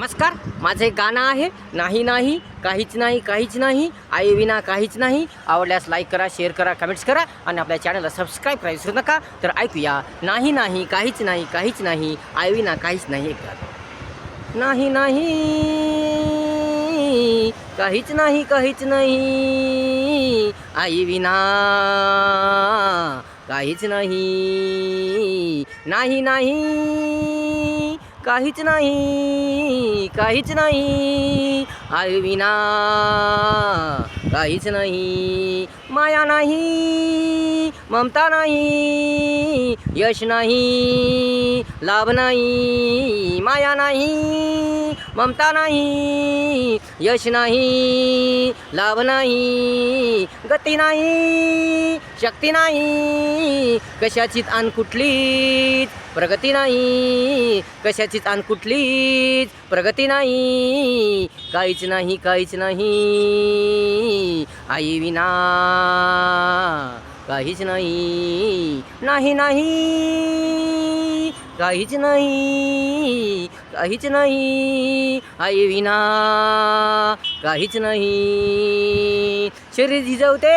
नमस्कार माझं एक गाणं आहे नाही नाही काहीच नाही काहीच नाही आई विना काहीच नाही. आवडल्यास लाईक करा शेअर करा कमेंट्स करा आणि आपल्या चॅनलला सबस्क्राईब करायला विसरू नका. तर ऐकूया नाही नाही काहीच नाही काहीच नाही आई विना काहीच नाही. एक नाही नाही काहीच नाही काहीच नाही आई विना काहीच नाही नाही नाही काहीच नाही काहीच नाही आय विना काहीच नाही. माया नाही ममता नाही यश नाही लाभ नाही माया नाही ममता नाही यश नाही लाभ नाही गती नाही शक्ती नाही कशाचीच आण कुठलीच प्रगती नाही कशाचीच आण कुठलीच प्रगती नाही काहीच नाही काहीच नाही आई विना काहीच नाही नाही नाही काहीच नाही काहीच नाही आई विना काहीच नाही. शरीर झिजवते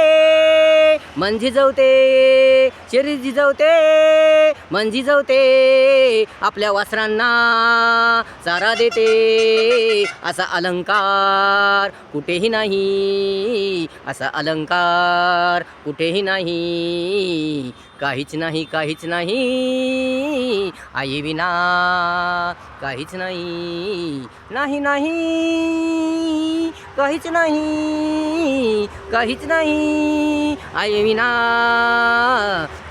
मन झिजवते शरीर झिजवते मन झिजवते आपल्या वासरांना चारा देते. असा अलंकार कुठेही नाही असा अलंकार कुठेही नाही. काहीच नाही काहीच नाही. आई विना काहीच नाही. नाही नाही. काहीच नाही. काहीच नाही. आई विना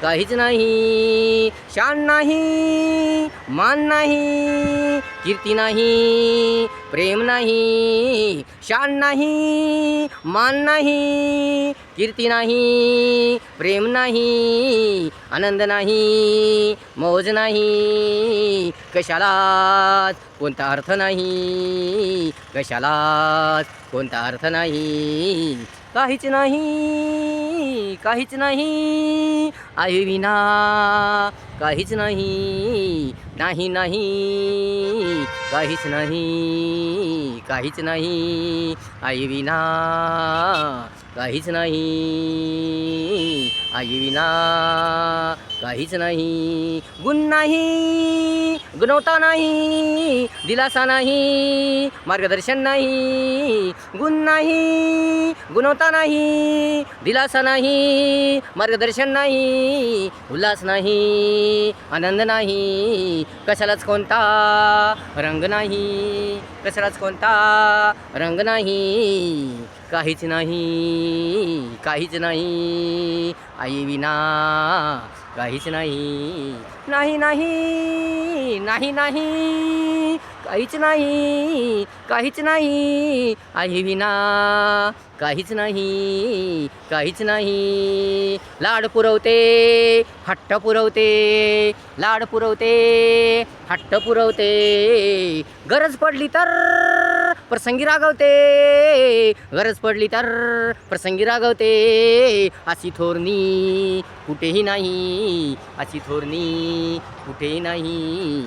काहीच नाही. शान नाही मान नाही कीर्ती नाही प्रेम नाही शान नाही मान नाही कीर्ती नाही प्रेम नाही आनंद नाही मौज नाही. कशालाच कोणता अर्थ नाही कशालाच कोणता अर्थ नाही. काहीच नाही काहीच नाही आई विना काहीच नाही नाही नाही. काहीच नाही काहीच नाही आई विना काहीच नाही. आई विना काहीच नाही. गुण नाही. गुणवता नाही दिलासा नाही मार्गदर्शन नाही गुण नाही गुणवता नाही दिलासा नाही मार्गदर्शन नाही उल्हास नाही आनंद नाही कशालाच कोणता रंग नाही कशालाच कोणता रंग नाही काहीच नाही काहीच नाही आई विना काहीच नाही. नाही नाही नाही नाही. काहीच नाही काहीच नाही आई विना काहीच नाही काहीच नाही. लाड पुरवते हट्ट पुरवते लाड पुरवते हट्ट पुरवते. गरज पडली तर प्रसंगी रागवते गरज पडली तर प्रसंगी रागवते. अशी थोरणी कुठेही नाही अशी थोरणी कुठेही नाही.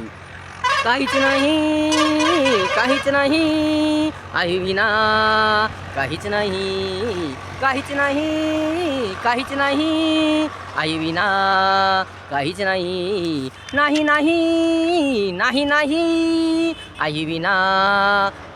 काहीच नाही काहीच नाही आई विना काहीच नाही काहीच नाही काहीच नाही आई विना काहीच नाही नाही नाही नाही नाही आई विना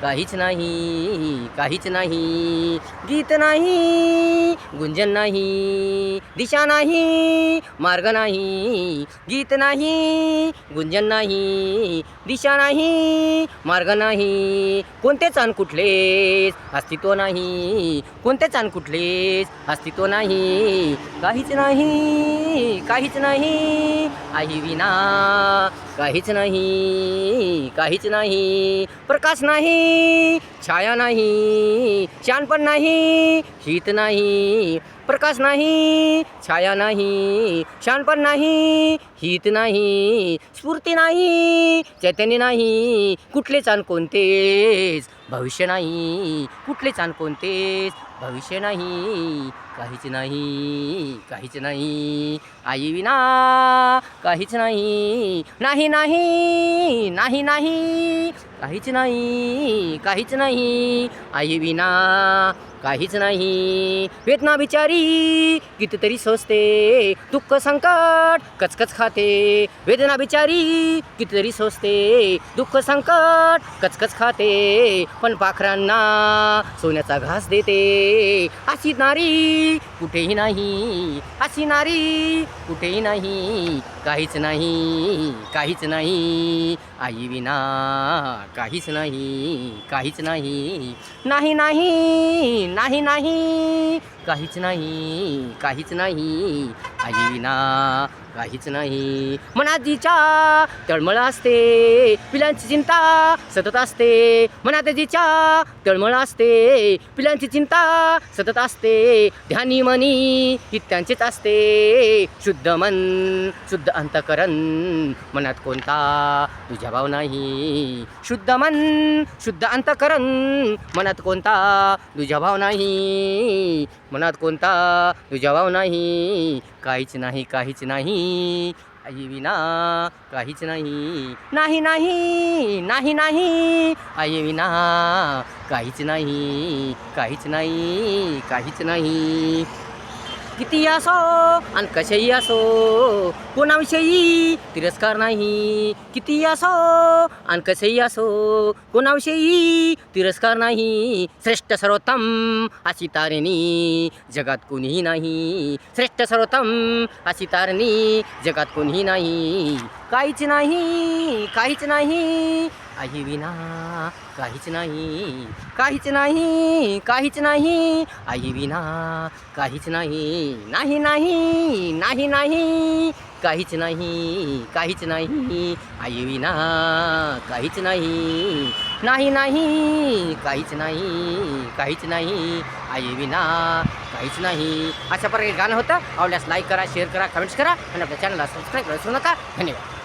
काहीच नाही काहीच नाही. गीत नाही गुंजन नाही दिशा नाही मार्ग नाही. गीत नाही गुंजन नाही दिशा नाही मार्ग नाही. कोणतेच अन कुठलेच अस्तित्व नाही. कोणतेच अन कुठलेच अस्तित्व नाही. काहीच नाही काहीच नाही. आई विना काहीच नाही काहीच नाही. प्रकाश नाही छाया नाही शानपण नाही शीत नाही प्रकाश नाही छाया नाही शानपण नाही हित नाही स्फूर्ती नाही चैतन्य नाही कुठले चान कोणतेच भविष्य नाही कुठले चान कोणतेच भविष्य नाही काहीच नाही काहीच नाही आई विना काहीच नाही नाही नाही नाही काहीच नाही काहीच नाही आई विना काहीच नाही. वेदना बिचारी कितीतरी सोसते दुःख संकट कचकच खाते. वेदना बिचारी कितीतरी सोसते दुःख संकट कचकच खाते. पण पाखरांना सोन्याचा घास देते. अशी नारी कुठेही नाही. अशी नारी कुठेही नाही. काहीच नाही काहीच नाही. आई विना काहीच नाही काहीच नाही. नाही नाही नाही नाही. काहीच नाही काहीच नाही. आई ना काहीच नाही. मनात जिच्या तळमळ असते पिलांची चिंता सतत असते. मनात जिच्या तळमळ असते पिलांची चिंता सतत असते. ध्यानी मनी ही त्यांचेच असते. शुद्ध मन शुद्ध अंतकरण. मनात कोणता तुझ्या भाव नाही. शुद्ध मन शुद्ध अंतकरण. मनात कोणता तुझ्या भाव नाही. मनात कोणता? तुझ्या नाही. काहीच नाही काहीच नाही. आई विना काहीच नाही. नाही नाही नाही नाही. आई विना काहीच नाही काहीच नाही काहीच नाही. किती असो आणि कशाही असो कोणाविषयी तिरस्कार नाही. किती असो आणि कसेही असो कोणाविषयी तिरस्कार नाही. श्रेष्ठ सर्वोत्तम अशी तारिणी जगात कोणीही नाही. श्रेष्ठ सर्वोत्तम अशी तारिणी जगात कोणीही नाही. काहीच नाही काहीच नाही. आई विना काहीच नाही काहीच नाही काहीच नाही आई विना काहीच नाही नाही नाही नाही नाही काहीच नाही काहीच नाही आई विना काहीच नाही नाही नाही काहीच नाही काहीच नाही आई विना काहीच नाही. अशा प्रकारे गाणं होतं. आवडल्यास लाईक करा शेअर करा कमेंट्स करा आणि आपल्या चॅनलला सबस्क्राईब करा नका. धन्यवाद.